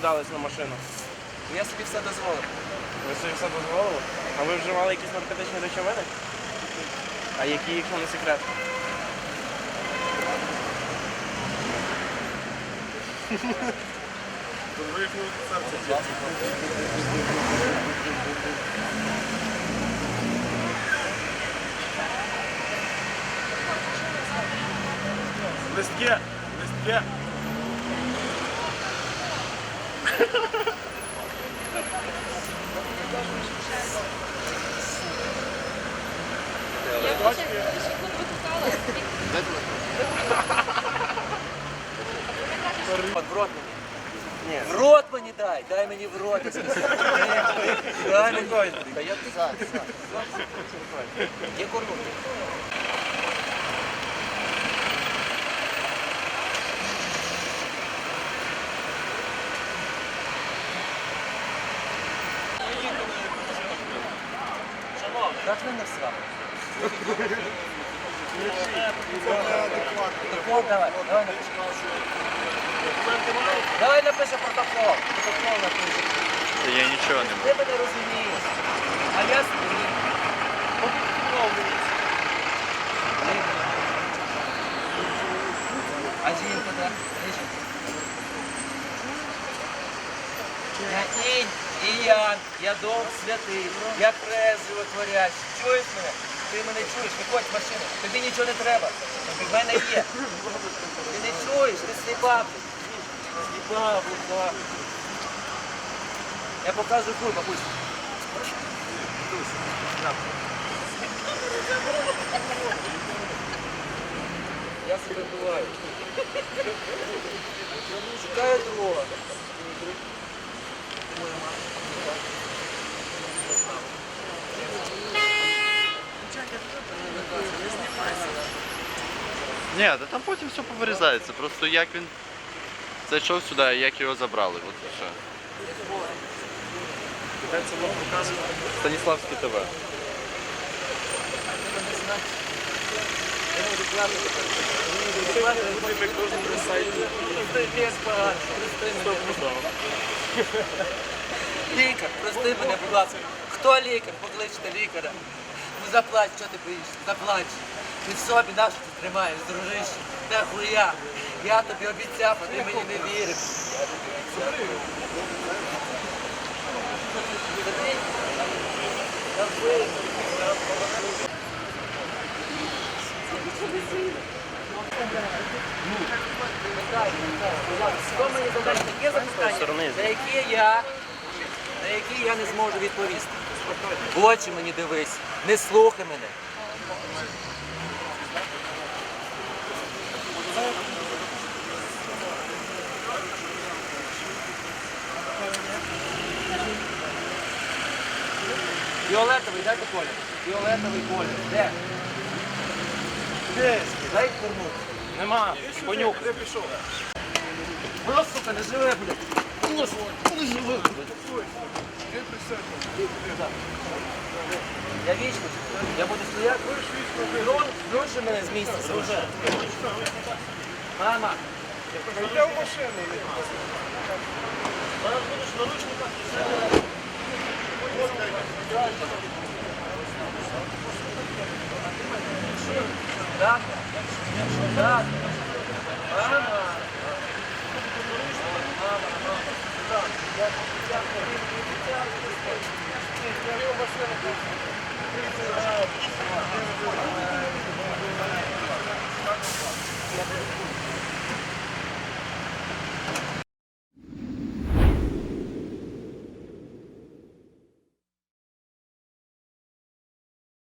Дались на машину. Я собі все дозволив. Ви собі все дозволили? А ви вживали якісь наркотичні речовини? А які, якщо не секрет? Листки! Листки! Я бачу, секунд викликала. От в рот мені. Ні. В рот мені дай, дай мені в рот. я сказав. Дай мені. Та я ти сам. Є кордон. Як ви не всрали? Протокол давай, давай напиши. Давай напиши протокол. Протокол напиши. Я нічого не Ти мене розумієш. А я ні. А жінка? Де жінка? Я інь, і Ян, я Дух Святий, я хрест животворящий. Чуєш мене? Ти мене чуєш, виходь з машини. Тобі нічого не треба. Тобі в мене є. Ти не чуєш, ти сліпа. Сліпа, глуха. Я покажу хуй, бабусь. Я себе буваю. Шукаю друга. Ні, та там потім все повирізається. Просто як він зайшов сюди, а як його забрали. От і все. Де це було показано? Станіславське ТВ. Буде на кожному сайті. Лікар, прости мене, будь ласка. Хто лікар? Покличте лікаря. Ну заплач, що ти боїшся? Заплач. Ти собі нашу ти тримаєш, дружище. Та хуя. Я тобі обіцяв, а ти мені не вірив. Що мені задати таке запитання, на яке я, на які я не зможу відповісти. В очі мені дивись, не слухай мене. Фіолетовий, дайте колір. Фіолетовий колір. Де? Десь. Дай вернути. Нема. Понюх. Де пішов? Воно, сука, не живе, блядь. Воно, не живе, блядь. Я вічно, я буду стояти. Зруши мене з місця. Мама, Я в машину. Так, так. Мама.